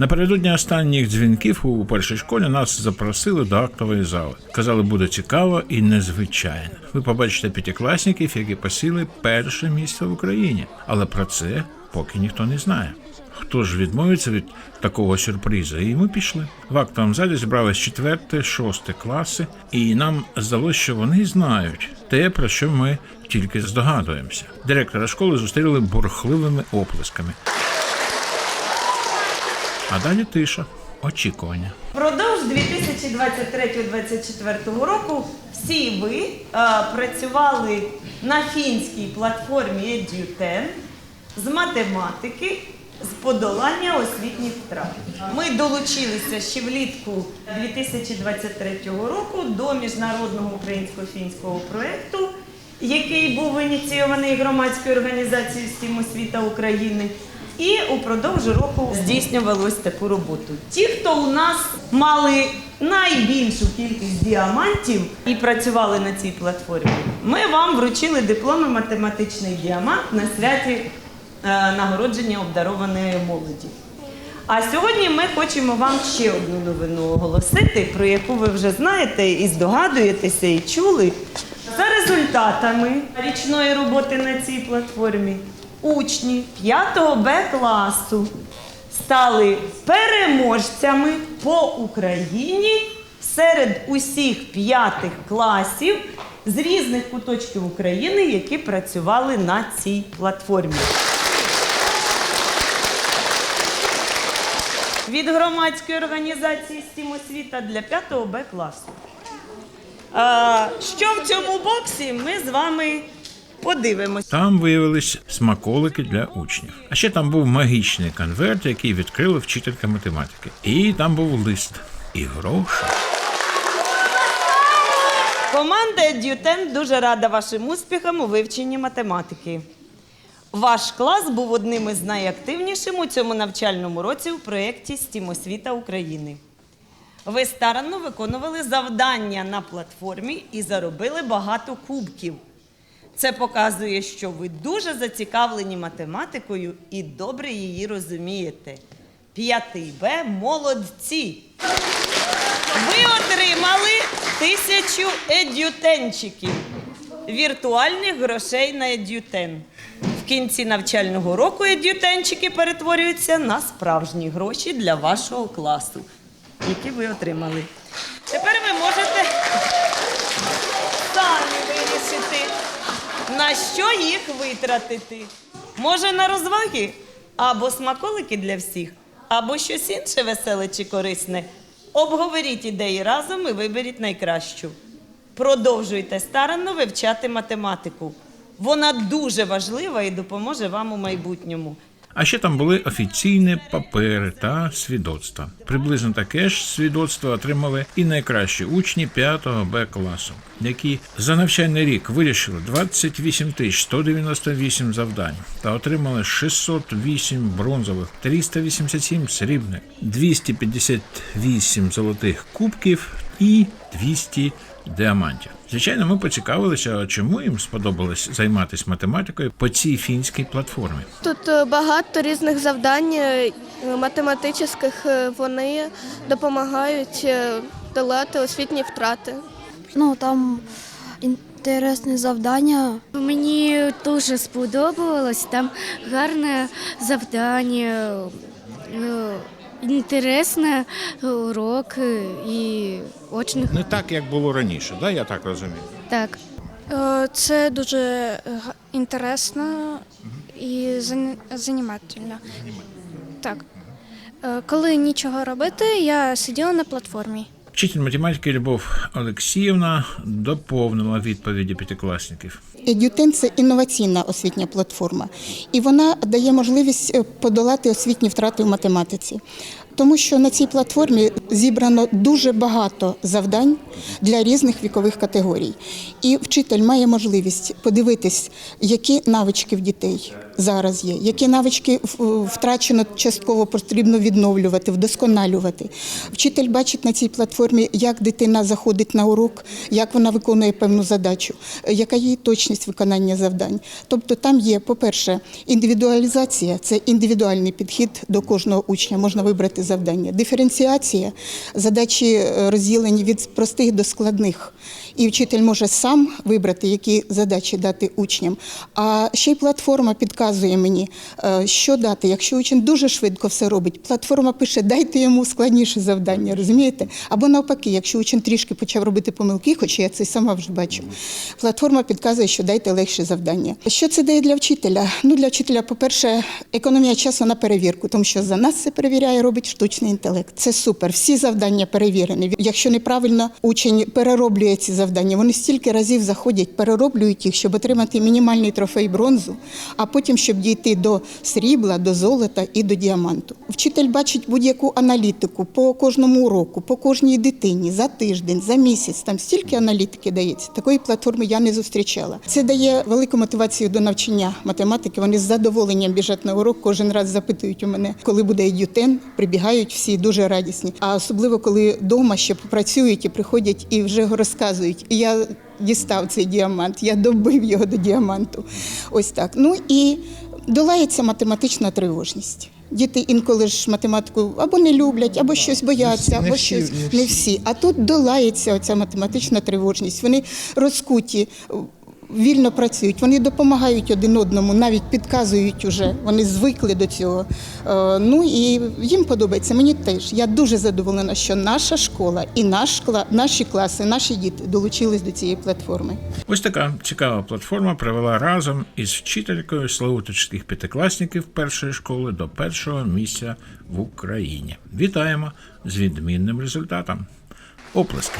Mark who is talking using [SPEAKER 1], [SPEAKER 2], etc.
[SPEAKER 1] Напередодні останніх дзвінків у першій школі нас запросили до актової зали. Казали, буде цікаво і незвичайно. Ви побачите п'ятикласників, які посіли перше місце в Україні. Але про це поки ніхто не знає. Хто ж відмовиться від такого сюрпризу? І ми пішли. В актовому залі зібрались четверте, шосте класи, і нам здалося, що вони знають те, про що ми тільки здогадуємося. Директора школи зустріли бурхливими оплесками. А далі тиша, очікування.
[SPEAKER 2] Впродовж 2023-2024 року всі ви е, працювали на фінській платформі EduTen з математики з подолання освітніх втрат. Ми долучилися ще влітку 2023 року до міжнародного українсько-фінського проєкту, який був ініційований громадською організацією «Стім освіта України. І упродовж року здійснювали ось таку роботу. Ті, хто у нас мали найбільшу кількість діамантів і працювали на цій платформі, ми вам вручили дипломи математичний діамант на святі е, нагородження обдарованої молоді. А сьогодні ми хочемо вам ще одну новину оголосити, про яку ви вже знаєте і здогадуєтеся, і чули. Результатами річної роботи на цій платформі учні 5 Б класу стали переможцями по Україні серед усіх п'ятих класів з різних куточків України, які працювали на цій платформі. від громадської організації «Стім освіта» для 5 Б класу. Що в цьому боксі, ми з вами подивимось.
[SPEAKER 1] Там виявились смаколики для учнів. А ще там був магічний конверт, який відкрила вчителька математики. І там був лист і гроші.
[SPEAKER 2] Команда Дютен дуже рада вашим успіхам у вивченні математики. Ваш клас був одним із найактивнішим у цьому навчальному році у проєкті «Стім освіта України. Ви старанно виконували завдання на платформі і заробили багато кубків. Це показує, що ви дуже зацікавлені математикою і добре її розумієте. П'ятий Б молодці! Ви отримали тисячу едютенчиків, віртуальних грошей на едютен. В кінці навчального року едютенчики перетворюються на справжні гроші для вашого класу, які ви отримали. Тепер ви можете самі вирішити, на що їх витратити. Може, на розваги, або смаколики для всіх, або щось інше веселе чи корисне. Обговоріть ідеї разом і виберіть найкращу. Продовжуйте старанно вивчати математику. Вона дуже важлива і допоможе вам у майбутньому.
[SPEAKER 1] А ще там були офіційні папери та свідоцтва. Приблизно таке ж свідоцтво отримали і найкращі учні 5 Б класу, які за навчальний рік вирішили 28 тисяч 198 завдань та отримали 608 бронзових, 387 срібних, 258 золотих кубків і 200 діамантів. Звичайно, ми поцікавилися, чому їм сподобалось займатися математикою по цій фінській платформі.
[SPEAKER 3] Тут е, багато різних завдань е, математичних. е, Вони допомагають долати освітні втрати.
[SPEAKER 4] Ну там інтересне завдання. Мені дуже сподобалось. Там гарне завдання, інтересне уроки і очних.
[SPEAKER 1] Не так, як було раніше, да? я так розумію.
[SPEAKER 4] Так.
[SPEAKER 5] Е, Це дуже е, інтересно і занімательно. Так. Е, Коли нічого робити, я сиділа на платформі.
[SPEAKER 1] Вчитель математики Любов Олексіївна доповнила відповіді п'ятикласників.
[SPEAKER 6] «Дютин» це інноваційна освітня платформа, і вона дає можливість е, подолати освітні втрати в математиці. Тому що на цій платформі зібрано дуже багато завдань для різних вікових категорій. І вчитель має можливість подивитись, які навички в дітей зараз є, які навички втрачено частково потрібно відновлювати, вдосконалювати. Вчитель бачить на цій платформі, як дитина заходить на урок, як вона виконує певну задачу, яка її точність виконання завдань. Тобто там є, по-перше, індивідуалізація це індивідуальний підхід до кожного учня. Можна вибрати завдання. Диференціація, задачі е, розділені від простих до складних. І вчитель може сам вибрати, які задачі дати учням. А ще й платформа підказує мені, е, що дати. Якщо учень дуже швидко все робить, платформа пише, дайте йому складніше завдання, розумієте? Або навпаки, якщо учень трішки почав робити помилки, хоча я це сама вже бачу. Платформа підказує, що дайте легше завдання. Що це дає для вчителя? Ну, для вчителя, по-перше, економія часу на перевірку, тому що за нас це перевіряє, робить штучний інтелект. Це супер. Всі завдання перевірені. Якщо неправильно учень перероблює ці завдання, вони стільки разів заходять, перероблюють їх, щоб отримати мінімальний трофей бронзу, а потім щоб дійти до срібла, до золота і до діаманту. Вчитель бачить будь-яку аналітику по кожному уроку, по кожній дитині за тиждень, за місяць. Там стільки аналітики дається. Такої платформи я не зустрічала. Це дає велику мотивацію до навчання математики. Вони з задоволенням біжать на урок. Кожен раз запитують у мене, коли буде ютен. Прибігають всі дуже радісні. А особливо коли вдома ще попрацюють і приходять і вже розказують. І я дістав цей діамант, я добив його до діаманту. Ось так. Ну і долається математична тривожність. Діти інколи ж математику або не люблять, або щось бояться,
[SPEAKER 1] Не
[SPEAKER 6] або
[SPEAKER 1] всі,
[SPEAKER 6] щось
[SPEAKER 1] не всі.
[SPEAKER 6] не всі. А тут долається оця математична тривожність. Вони розкуті, вільно працюють, вони допомагають один одному, навіть підказують уже. Вони звикли до цього. Е, Ну і їм подобається. Мені теж. Я дуже задоволена, що наша школа і наш наші класи, наші діти долучились до цієї платформи.
[SPEAKER 1] Ось така цікава платформа провела разом із вчителькою славутичських п'ятикласників першої школи до першого місця в Україні. Вітаємо з відмінним результатом. Оплески.